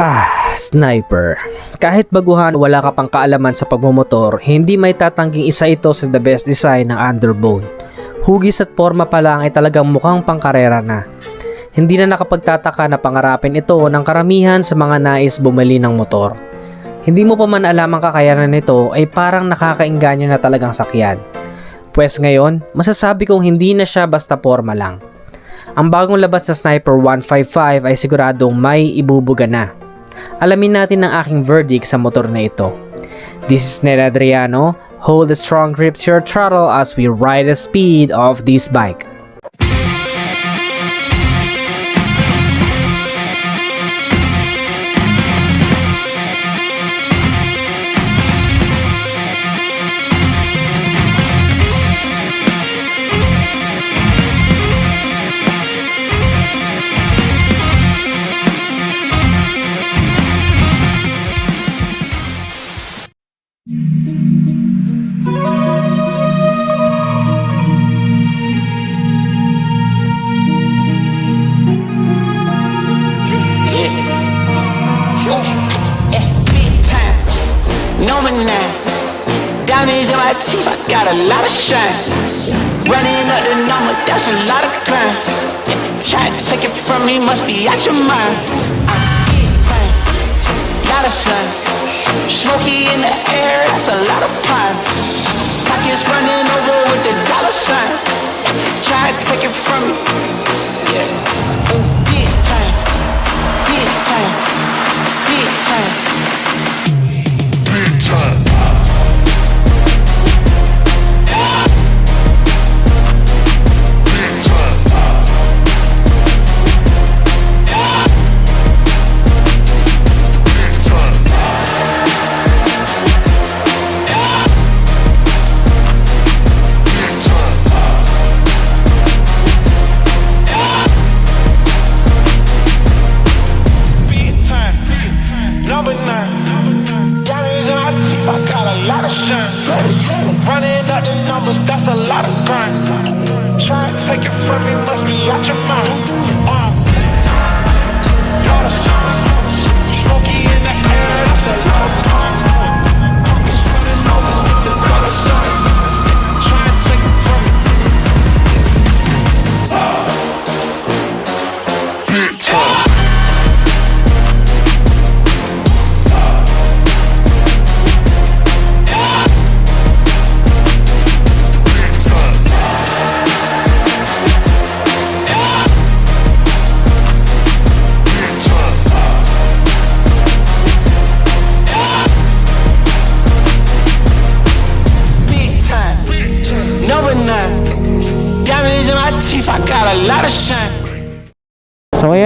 Ah, sniper. Kahit baguhan wala ka pang kaalaman sa pagmumotor, hindi may tatangging isa ito sa the best design ng underbone. Hugis at forma pa lang ay talagang mukhang pangkarera na. Hindi na nakapagtataka na pangarapin ito ng karamihan sa mga nais bumili ng motor. Hindi mo pa man alam ang kakayanan nito ay parang nakakainganyo na talagang sakyan. Pwes ngayon, masasabi kong hindi na siya basta forma lang. Ang bagong labas sa Sniper 155 ay siguradong may ibubuga na. Alamin natin ang aking verdict sa motor na ito. This is Ned Adriano. Hold a strong grip to your throttle as we ride the speed of this bike. From me, must be out your mind. Lot of sun. Smoky in the air, that's a lot of pine. Pockets running over with the dollar sign. Try to take it from me. Yeah. Ooh, big time. Big time. Big time.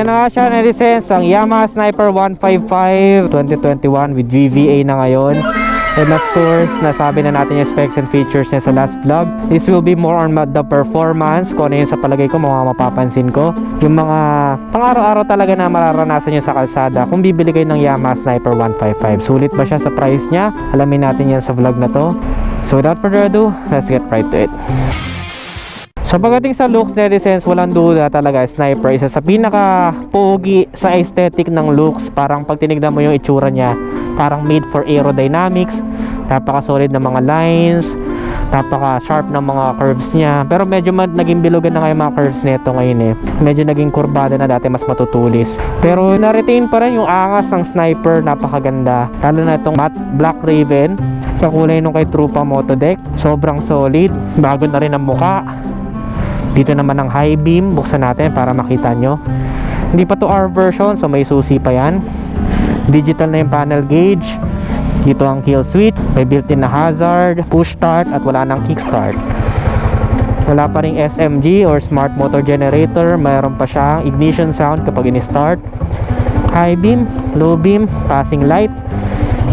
Ayan na nga siya netizens, ang Yamaha Sniper 155 2021 with VVA na ngayon. And of course, nasabi na natin yung specs and features niya sa last vlog. This will be more on the performance, kung ano yun sa palagay ko, mga mapapansin ko. Yung mga pang-araw-araw talaga na mararanasan nyo sa kalsada kung bibili kayo ng Yamaha Sniper 155. Sulit ba siya sa price niya? Alamin natin yan sa vlog na to. So without further ado, let's get right to it. So pagdating sa looks netizens, walang duda talaga Sniper isa sa pinaka pogi sa aesthetic ng looks. Parang pag tinignan mo yung itsura niya, parang made for aerodynamics. Napaka solid ng mga lines, napaka sharp ng mga curves niya. Pero medyo naging bilugan na yung mga curves nito ngayon eh. Medyo naging kurbada na dati mas matutulis. Pero na-retain pa rin yung angas ng Sniper, napakaganda. Lalo na itong matte black raven, kakulay nung kay Trupa Motodeck. Sobrang solid, bago na rin ang muka. Dito naman ang high beam, buksan natin para makita nyo. Hindi pa to R version, so may susi pa yan. Digital na yung panel gauge. Dito ang kill switch, may built-in na hazard, push start at wala nang kickstart. Wala pa ring SMG or smart motor generator, mayroon pa siyang ignition sound kapag in-start. High beam, low beam, passing light,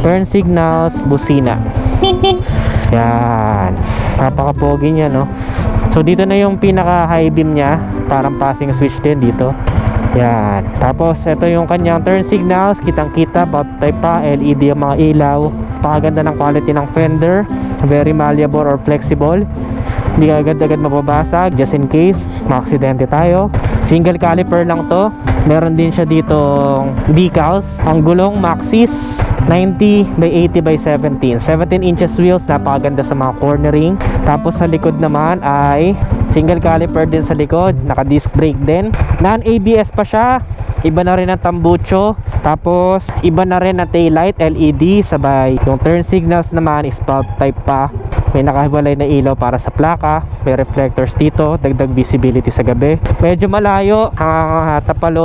turn signals, busina. Yan. Napaka-pogi niya, no? So, dito na yung pinaka high beam niya. Parang passing switch din dito. Yan. Tapos, ito yung kanyang turn signals. Kitang-kita, type pa, LED yung mga ilaw. Pakaganda ng quality ng fender. Very malleable or flexible. Hindi agad-agad mababasag. Just in case, maaksidente tayo. Single caliper lang to. Meron din siya dito decals. Ang gulong Maxis 90 by 80 by 17. 17 inches wheels, napakaganda sa mga cornering. Tapos sa likod naman ay single caliper din sa likod, naka disc brake din. Non-ABS pa siya. Iba na rin ang tambucho. Tapos iba na rin ang taillight LED sabay. Yung turn signals naman is bulb type pa. May nakahiwalay na ilaw para sa plaka. May reflectors dito. Dagdag visibility sa gabi. Medyo malayo ang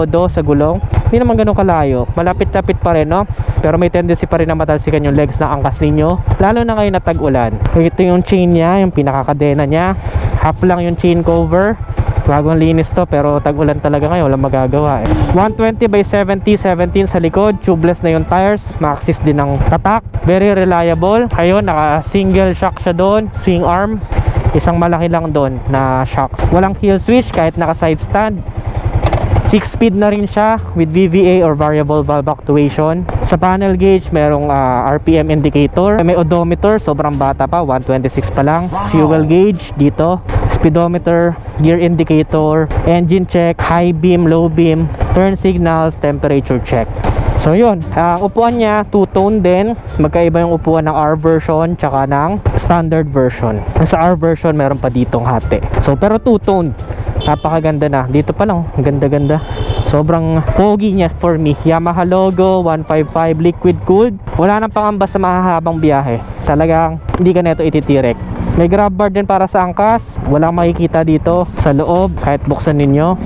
tapalodo sa gulong. Hindi naman ganun kalayo. Malapit-lapit pa rin, no? Pero may tendency pa rin na matalsikan yung legs na angkas ninyo. Lalo na ngayon na tag-ulan. Ito yung chain niya, yung pinakakadena niya. Half lang yung chain cover. Bagong linis to pero tag-ulan talaga ngayon, walang magagawa eh. 120 by 70, 17 sa likod, tubeless na yung tires, Maxis din ang tatak, very reliable. Ayun, naka single shock siya doon, swing arm, isang malaki lang doon na shocks. Walang kill switch kahit naka side stand. 6 speed na rin siya with VVA or variable valve actuation. Sa panel gauge, merong ah, RPM indicator. May odometer, sobrang bata pa, 126 pa lang. Fuel gauge dito. Speedometer, gear indicator, engine check, high beam, low beam, turn signals, temperature check. So yun, ang upuan niya two-tone din. Magkaiba yung upuan ng R version tsaka ng standard version. Sa R version meron pa ditong hati. So pero two-tone. Napakaganda na. Dito pa lang, ang ganda-ganda. Sobrang pogi niya for me. Yamaha logo, 155 liquid cooled. Wala nang pangamba sa mahahabang biyahe. Talagang hindi ka neto ititirek. May grab bar din para sa angkas. Walang makikita dito sa loob kahit buksan ninyo.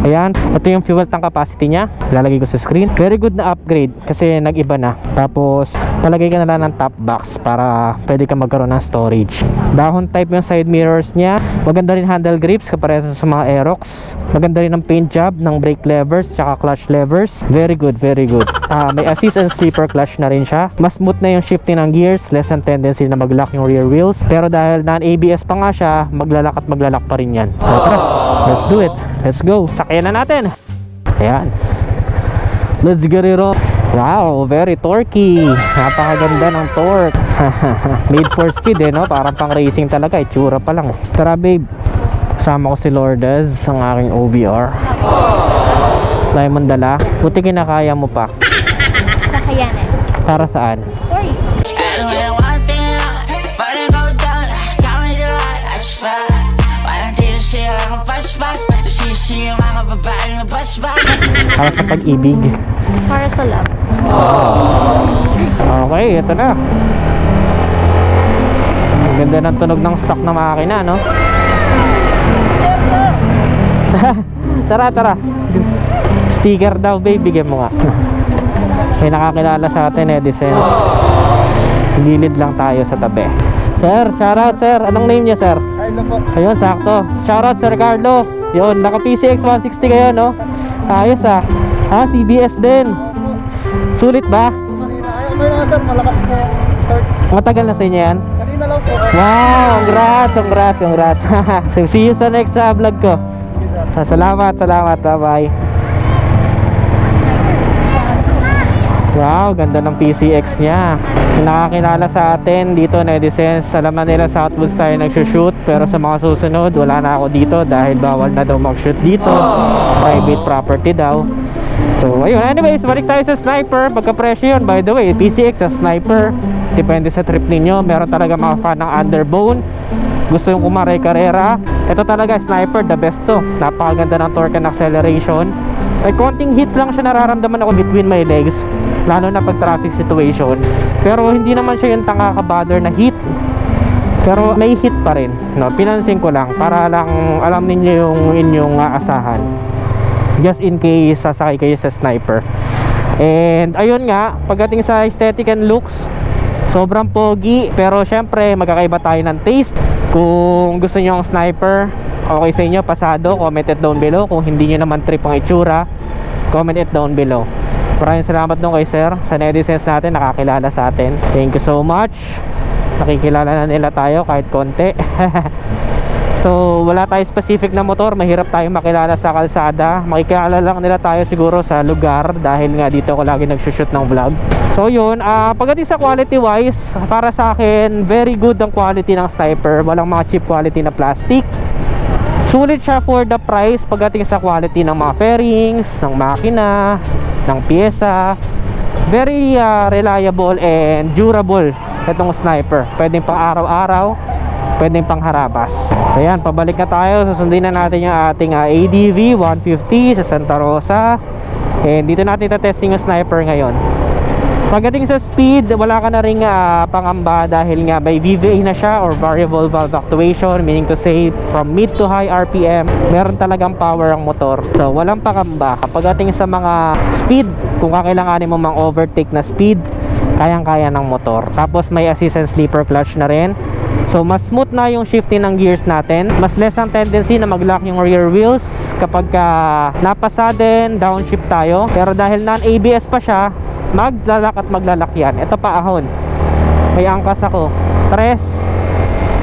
Ayan, ito yung fuel tank capacity niya. Lalagay ko sa screen. Very good na upgrade kasi nag-iba na. Tapos, palagay ka na lang ng top box para pwede ka magkaroon ng storage. Dahon type yung side mirrors niya. Maganda rin handle grips kapareha sa mga Aerox. Maganda rin ang paint job ng brake levers tsaka clutch levers. Very good, very good. Ah, may assist and sleeper clutch na rin siya. Mas smooth na yung shifting ng gears, less ang tendency na mag-lock yung rear wheels. Pero dahil non-ABS pa nga siya, maglalak at maglalak pa rin yan. So tara, let's do it. Let's go. Sakyan na natin. Ayan. Let's get it on. Wow, very torquey. Napakaganda ng torque. Made for speed eh, no? Parang pang racing talaga. Itsura pa lang eh. Tara babe. Kasama ko si Lourdes, ang aking OBR. Tayo mong dala. Buti kinakaya mo pa. Kakayanan. Para saan? Para sa pag-ibig. Para sa love. Okay, ito na. Ang ganda ng tunog ng stock na makina, no? tara, tara. Sticker daw, babe. Bigyan mo nga. May nakakilala sa atin, Edison. Gilid lang tayo sa tabi. Sir, shoutout, sir. Anong name niya, sir? Carlo po. Ayun, sakto. Shoutout, Sir Carlo. Yun, naka PCX 160 kayo, no? Ayos, ah. Ah, CBS din. Sulit ba? Kanina, ay, lang sir, malakas po. Matagal na sa inyo yan? kanina lang po. Wow, congrats, congrats, congrats. so, see you sa next uh, vlog ko. Ah, Salamat, salamat. Bye-bye. Wow, ganda ng PCX niya. Nakakilala sa atin dito na Edisens, alam na nila Southwoods tayo nagsushoot pero sa mga susunod wala na ako dito dahil bawal na daw mag-shoot dito. Private property daw. So, ayun. Anyways, balik tayo sa sniper. Pagka-presyo yun, by the way, PCX sa sniper. Depende sa trip ninyo. Meron talaga mga fan ng underbone. Gusto yung kumaray karera. Ito talaga, sniper, the best to. Napakaganda ng torque and acceleration. May konting hit lang siya nararamdaman ako between my legs. Lalo na pag traffic situation. Pero hindi naman siya yung tanga ka-bother na hit. Pero may hit pa rin. No? Pinansin ko lang para lang alam ninyo yung inyong aasahan just in case sasakay kayo sa sniper and ayun nga pagdating sa aesthetic and looks sobrang pogi pero syempre magkakaiba tayo ng taste kung gusto nyo ang sniper okay sa inyo pasado comment it down below kung hindi nyo naman trip ang itsura comment it down below maraming salamat doon kay sir sa netizens natin nakakilala sa atin thank you so much nakikilala na nila tayo kahit konti So, wala tayo specific na motor, mahirap tayo makilala sa kalsada. Makikilala lang nila tayo siguro sa lugar dahil nga dito ako lagi nagsushoot ng vlog. So, yun, ah pagdating sa quality wise, para sa akin, very good ang quality ng sniper. Walang mga cheap quality na plastic. Sulit siya for the price pagdating sa quality ng mga fairings, ng makina, ng pyesa. Very ah, reliable and durable itong sniper. Pwedeng pang araw-araw, pwedeng pang harabas. So yan, pabalik na tayo. Susundin na natin yung ating ah, ADV 150 sa Santa Rosa. And dito natin testing yung sniper ngayon. Pagdating sa speed, wala ka na rin ah, pangamba dahil nga may VVA na siya or variable valve actuation meaning to say from mid to high RPM meron talagang power ang motor. So walang pangamba. Pagdating sa mga speed, kung kakailanganin mo mang overtake na speed, kayang-kaya ng motor. Tapos may assist and sleeper clutch na rin. So mas smooth na yung shifting ng gears natin. Mas less ang tendency na mag-lock yung rear wheels kapag ka napasa din, downshift tayo. Pero dahil non-ABS pa siya, maglalak at maglalak yan. Ito pa ahon. May angkas ako. Tres.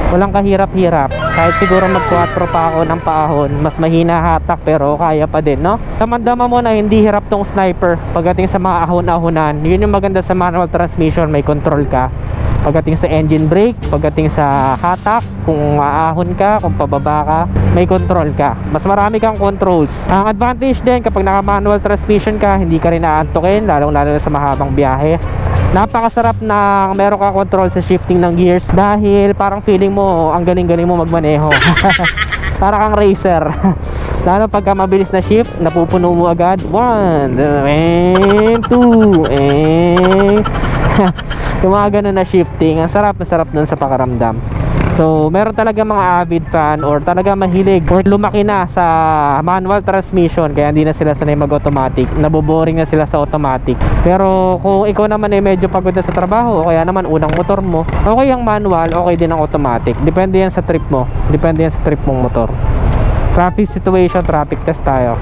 Walang kahirap-hirap. Kahit siguro mag-4 pa ako ng paahon, mas mahina hatak pero kaya pa din, no? Damandama mo na hindi hirap tong sniper pagdating sa mga ahon-ahonan. Yun yung maganda sa manual transmission, may control ka. Pagdating sa engine brake, pagdating sa hatak, kung aahon ka, kung pababa ka, may control ka. Mas marami kang controls. Ang advantage din kapag naka-manual transmission ka, hindi ka rin aantukin, lalong-lalo na sa mahabang biyahe. Napakasarap na meron ka control sa shifting ng gears dahil parang feeling mo ang galing-galing mo magmaneho. Para kang racer. Lalo pagka mabilis na shift, napupuno mo agad. One, and two, and... yung mga ganun na shifting, ang sarap na sarap nun sa pakaramdam. So, meron talaga mga avid fan or talaga mahilig or lumaki na sa manual transmission kaya hindi na sila sanay mag-automatic. Naboboring na sila sa automatic. Pero kung ikaw naman ay medyo pagod na sa trabaho o kaya naman unang motor mo, okay ang manual, okay din ang automatic. Depende yan sa trip mo. Depende yan sa trip mong motor. Traffic situation, traffic test tayo.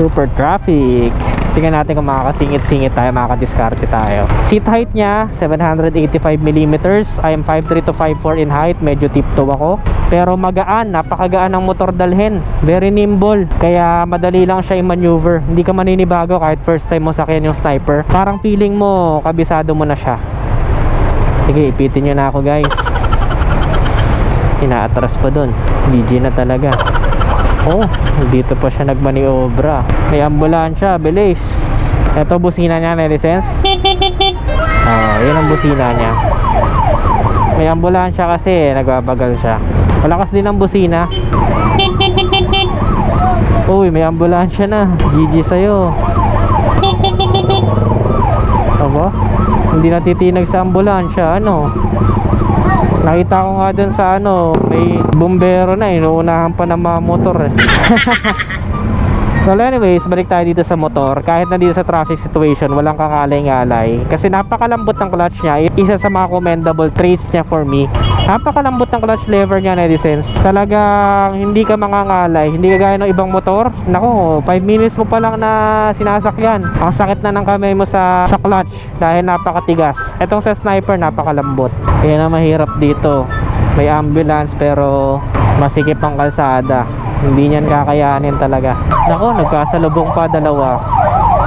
Super traffic. Tingnan natin kung makakasingit-singit tayo, makakadiskarte tayo. Seat height niya, 785mm. I am 5'3 to 5'4 in height. Medyo tiptoe ako. Pero magaan, napakagaan ng motor dalhin. Very nimble. Kaya madali lang siya i-maneuver. Hindi ka maninibago kahit first time mo sakyan yung sniper. Parang feeling mo, kabisado mo na siya. Sige, ipitin nyo na ako guys. Inaatras pa dun. GG na talaga. Oh, dito pa siya nagmaniobra. May ambulansya, bilis. Ito busina niya, may license. Oh, yun ang busina niya. May ambulansya kasi, nagbabagal siya. Malakas din ang busina. Uy, may ambulansya na. GG sa'yo. Aba, hindi natitinag sa ambulansya, ano? Nakita ko nga dun sa ano, may bumbero na, inuunahan pa ng mga motor eh. Well anyways, balik tayo dito sa motor. Kahit na dito sa traffic situation, walang kakalay-ngalay. Kasi napakalambot ng clutch niya. Isa sa mga commendable traits niya for me. Napakalambot ng clutch lever niya, netizens. Talagang hindi ka mangangalay. Hindi ka gaya ng ibang motor. Nako, 5 minutes mo pa lang na sinasakyan. Ang sakit na ng kamay mo sa, sa clutch dahil napakatigas. Etong sa sniper, napakalambot. Kaya na mahirap dito. May ambulance pero masikip ang kalsada. Hindi niyan kakayanin talaga. Nako, nagkasalubong pa dalawa.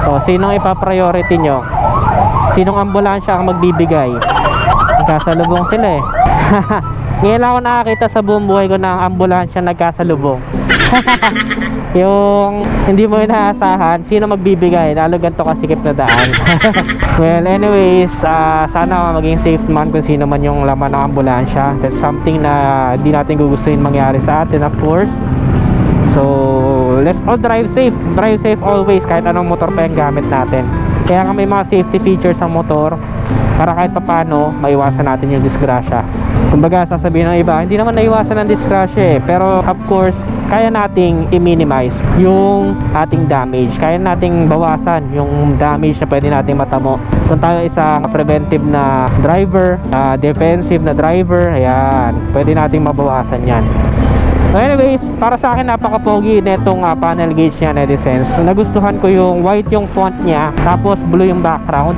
O, sinong ipapriority nyo? Sinong ambulansya ang magbibigay? Nagkasalubong sila eh. Ngayon lang ako nakakita sa buong buhay ko ng ambulansya nagkasalubong. yung hindi mo inaasahan, sino magbibigay? Lalo ganito kasikip na daan. well, anyways, ah, sana maging safe man kung sino man yung laman ng ambulansya. That's something na hindi natin gugustuhin mangyari sa atin, of course. So, let's all drive safe. Drive safe always kahit anong motor pa yung gamit natin. Kaya nga may mga safety features ang motor para kahit papano maiwasan natin yung disgrasya. Kumbaga sasabihin ng iba, hindi naman naiwasan ng disgrasya eh. Pero of course, kaya nating i-minimize yung ating damage. Kaya nating bawasan yung damage na pwede nating matamo. Kung tayo isang preventive na driver, ah, defensive na driver, ayan, pwede nating mabawasan yan. Anyways, para sa akin napaka-pogi netong ah, panel gauge niya. So, nagustuhan ko yung white yung font niya, tapos blue yung background.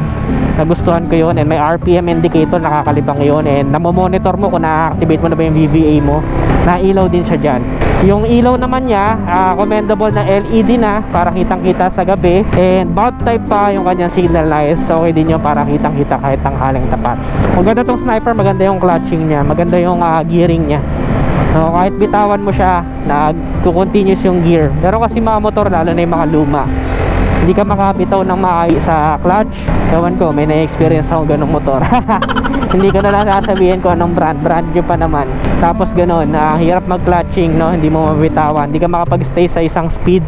Nagustuhan ko yun and may RPM indicator nakakalibang yun and namomonitor mo kung na-activate mo na ba yung VVA mo. Nailaw din siya dyan. Yung ilaw naman niya, ah, commendable na LED na para kitang-kita sa gabi and bout type pa yung kanyang signal lights. So okay din yun para kitang-kita kahit tanghaling tapat. Maganda tong sniper, maganda yung clutching niya, maganda yung ah, gearing niya. No, kahit bitawan mo siya, nag-continuous yung gear. Pero kasi mga motor, lalo na yung mga luma, hindi ka makabitaw ng maayos sa clutch. Ewan ko, may na-experience ako ganong motor. hindi ko na lang sasabihin ko anong brand. Brand nyo pa naman. Tapos ganun, na hirap mag-clutching, no? Hindi mo mabitawan. Hindi ka makapag-stay sa isang speed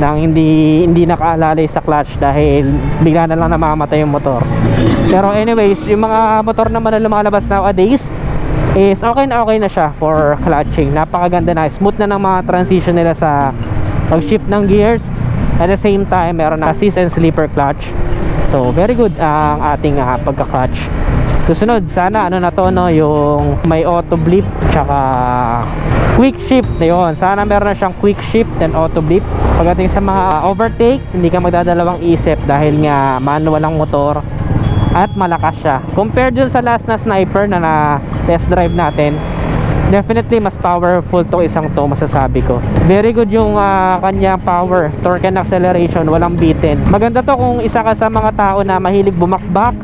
nang hindi hindi nakaalalay sa clutch dahil bigla na lang namamatay yung motor. Pero anyways, yung mga motor naman na lumalabas nowadays is okay na okay na siya for clutching. Napakaganda na. Smooth na ng mga transition nila sa pag-shift ng gears. At the same time, meron na assist and sleeper clutch. So, very good ang ating uh, pagka-clutch. Susunod, sana ano na to no, yung may auto blip tsaka quick shift yun. Sana meron na siyang quick shift and auto blip. Pagdating sa mga overtake, hindi ka magdadalawang isip dahil nga manual ang motor at malakas siya. Compared dun sa last na sniper na na test drive natin, definitely mas powerful to isang to masasabi ko. Very good yung ah, kanyang power, torque and acceleration, walang bitin. Maganda to kung isa ka sa mga tao na mahilig bumakbak,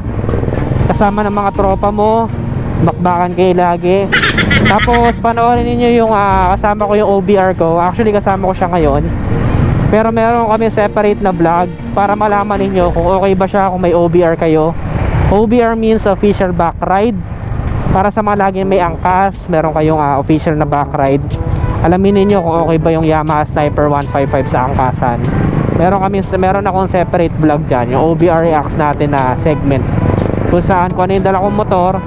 kasama ng mga tropa mo, bakbakan kayo lagi. Tapos panoorin niyo yung ah, kasama ko yung OBR ko. Actually kasama ko siya ngayon. Pero meron kami separate na vlog para malaman ninyo kung okay ba siya kung may OBR kayo. OBR means official back ride. Para sa mga laging may angkas, meron kayong ah, official na back ride. Alamin ninyo kung okay ba yung Yamaha Sniper 155 sa angkasan. Meron kami meron akong separate vlog diyan, yung OBR reacts natin na segment. Kung saan kung ano yung dala kong motor,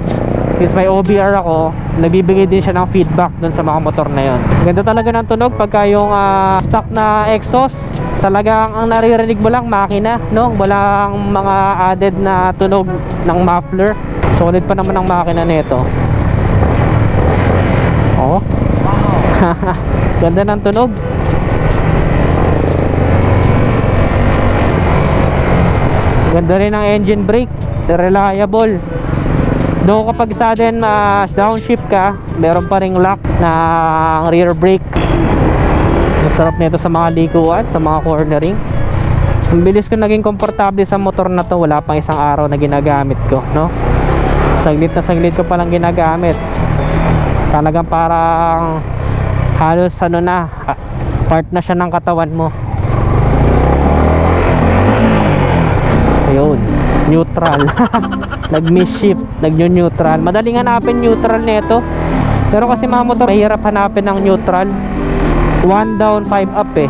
since may OBR ako, nagbibigay din siya ng feedback dun sa mga motor na yon. Ganda talaga ng tunog pagka yung ah, stock na exhaust, talagang ang naririnig mo lang makina, no? Walang mga added na tunog ng muffler. Solid pa naman ang makina nito. Oh. Ganda ng tunog. Ganda rin ang engine brake. Reliable. Though kapag sudden uh, downshift ka, meron pa ring lock na rear brake. Masarap nito sa mga likuan, sa mga cornering. Ang bilis ko naging komportable sa motor na to, wala pang isang araw na ginagamit ko, no? Saglit na saglit ko palang ginagamit. Talagang parang halos ano na, ah, part na siya ng katawan mo. Ayun, neutral. Nag-miss-shift, nag-neutral. Madaling hanapin neutral nito. Pero kasi mga motor, mahirap hanapin ng neutral. One down, five up eh.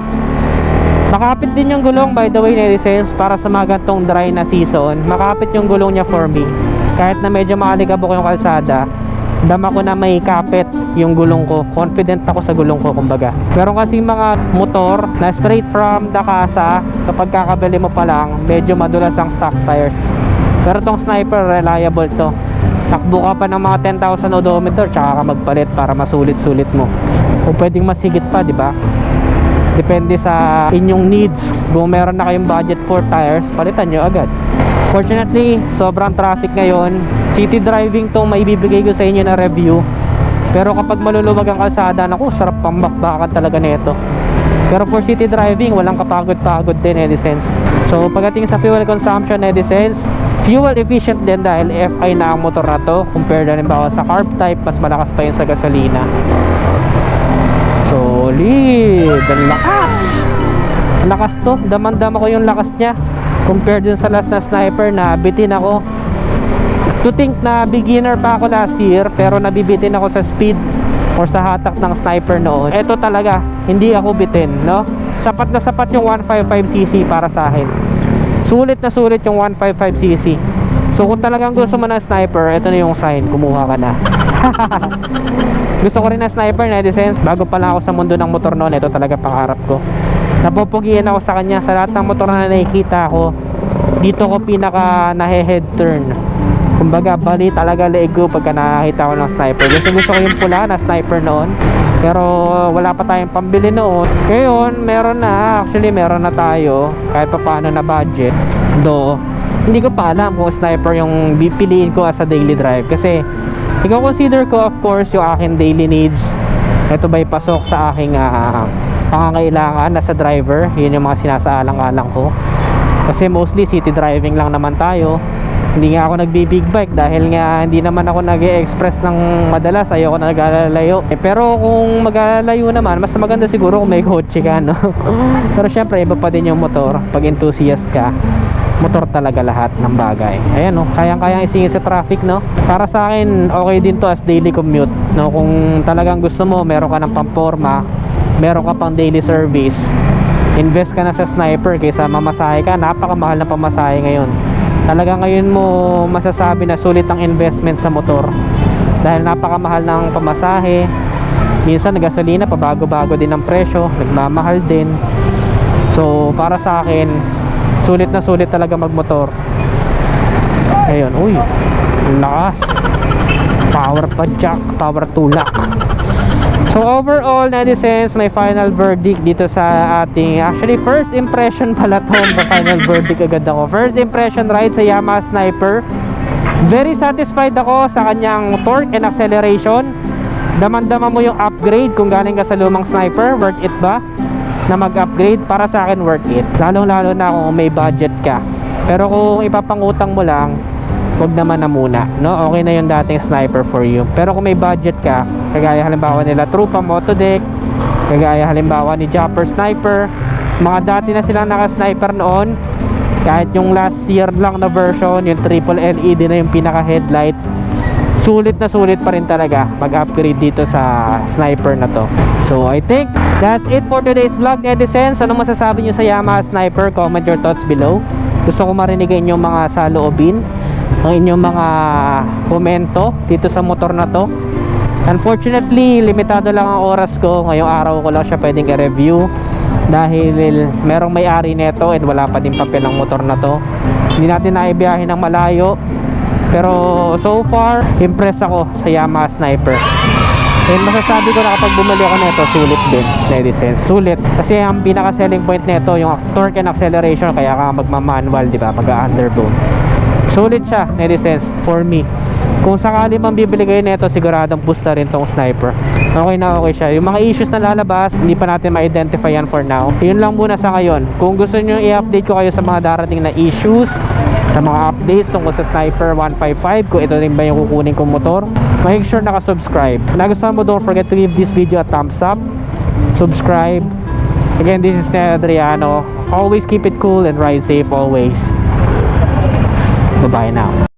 Makapit din yung gulong by the way netizens para sa mga gantong dry na season. Makapit yung gulong niya for me. Kahit na medyo maaligabok yung kalsada, dama ko na may kapit yung gulong ko. Confident ako sa gulong ko kumbaga. Pero kasi mga motor na straight from casa, kapag kakabili mo pa lang, medyo madulas ang stock tires. Pero tong sniper, reliable to. Takbo ka pa ng mga 10,000 odometer, tsaka ka magpalit para masulit-sulit mo. O pwedeng mas higit pa, di ba? Depende sa inyong needs. Kung meron na kayong budget for tires, palitan nyo agad. Fortunately, sobrang traffic ngayon. City driving tong maibibigay ko sa inyo na review. Pero kapag maluluwag ang kalsada, naku, sarap pang bakbakan talaga nito. Pero for city driving, walang kapagod-pagod din, Edisense. So, pagdating sa fuel consumption, Edisense, fuel efficient din dahil FI na ang motor na to. Compared na sa carb type, mas malakas pa yun sa gasolina. Solid! Ang lakas! Ang lakas to. Daman-dama ko yung lakas niya. Compared dun sa last na sniper na bitin ako. To think na beginner pa ako last year pero nabibitin ako sa speed or sa hatak ng sniper noon. Ito talaga, hindi ako bitin, no? Sapat na sapat yung 155cc para sa akin. Sulit na sulit yung 155cc. So kung talagang gusto mo ng sniper, ito na yung sign, kumuha ka na. gusto ko rin ng sniper na sense bago pa lang ako sa mundo ng motor noon ito talaga pangarap ko. Napupugian ako sa kanya. Sa lahat ng motor na nakikita ko dito ko pinaka nahe-head turn. Kumbaga bali talaga leeg pagka nakakita ko ng sniper. Gusto gusto ko yung pula na sniper noon. Pero wala pa tayong pambili noon. Ngayon meron na. Actually meron na tayo. Kahit pa paano na budget. Do hindi ko pa alam kung sniper yung pipiliin ko as a daily drive. Kasi i-consider ko of course yung aking daily needs ito ba'y pasok sa aking ah, pangangailangan na sa driver yun yung mga sinasaalang-alang ko kasi mostly city driving lang naman tayo Hindi nga ako nagbi-big bike dahil nga hindi naman ako nag express ng madalas. Ayoko na nag-alalayo. Eh, pero kung mag-alalayo naman, mas maganda siguro kung may kotse ka, no? pero syempre, iba pa din yung motor. Pag enthusiast ka, motor talaga lahat ng bagay. Ayan, no? Kayang-kayang isingit sa traffic, no? Para sa akin, okay din to as daily commute, no? Kung talagang gusto mo, meron ka ng pamporma, meron ka pang daily service, invest ka na sa sniper kaysa mamasahe ka. Napakamahal na pamasahe ngayon talaga ngayon mo masasabi na sulit ang investment sa motor dahil napakamahal ng pamasahe minsan gasolina pabago-bago din ang presyo nagmamahal din so para sa akin sulit na sulit talaga magmotor ayun uy lakas power pa jack power tulak So overall, netizens, my final verdict dito sa ating actually first impression pala to, final verdict agad ako. First impression ride sa Yamaha Sniper. Very satisfied ako sa kanyang torque and acceleration. Daman-dama mo yung upgrade kung galing ka sa lumang Sniper, worth it ba? Na mag-upgrade para sa akin worth it. Lalong-lalo na kung may budget ka. Pero kung ipapangutang mo lang, wag naman na muna, no? Okay na yung dating Sniper for you. Pero kung may budget ka, kagaya halimbawa nila Trupa Motodeck, kagaya halimbawa ni Jumper Sniper, mga dati na silang naka-sniper noon, kahit yung last year lang na version, yung triple LED na yung pinaka headlight, sulit na sulit pa rin talaga mag-upgrade dito sa sniper na to. So I think that's it for today's vlog netizens. Anong masasabi nyo sa Yamaha Sniper? Comment your thoughts below. Gusto ko marinig ang inyong mga saloobin, ang inyong mga komento dito sa motor na to. Unfortunately, limitado lang ang oras ko. Ngayong araw ko lang siya pwedeng i-review dahil merong may-ari nito and wala pa din papel ang motor na to. Hindi natin naibiyahe ng malayo. Pero so far, impressed ako sa Yamaha Sniper. And masasabi ko na kapag bumili ako nito, sulit din, netizens. Sulit. Kasi ang pinaka selling point nito, yung torque and acceleration, kaya ka magma-manual, di ba? Mag-underbone. Sulit siya, netizens, for me. Kung sakali man bibili kayo nito, siguradong pusta rin tong sniper. Okay na okay siya. Yung mga issues na lalabas, hindi pa natin ma-identify yan for now. Yun lang muna sa ngayon. Kung gusto nyo i-update ko kayo sa mga darating na issues, sa mga updates tungkol sa Sniper 155, kung ito rin ba yung kukunin kong motor, make sure naka-subscribe. Nagustuhan mo, don't forget to give this video a thumbs up. Subscribe. Again, this is Ned Adriano. Always keep it cool and ride safe always. Bye-bye now.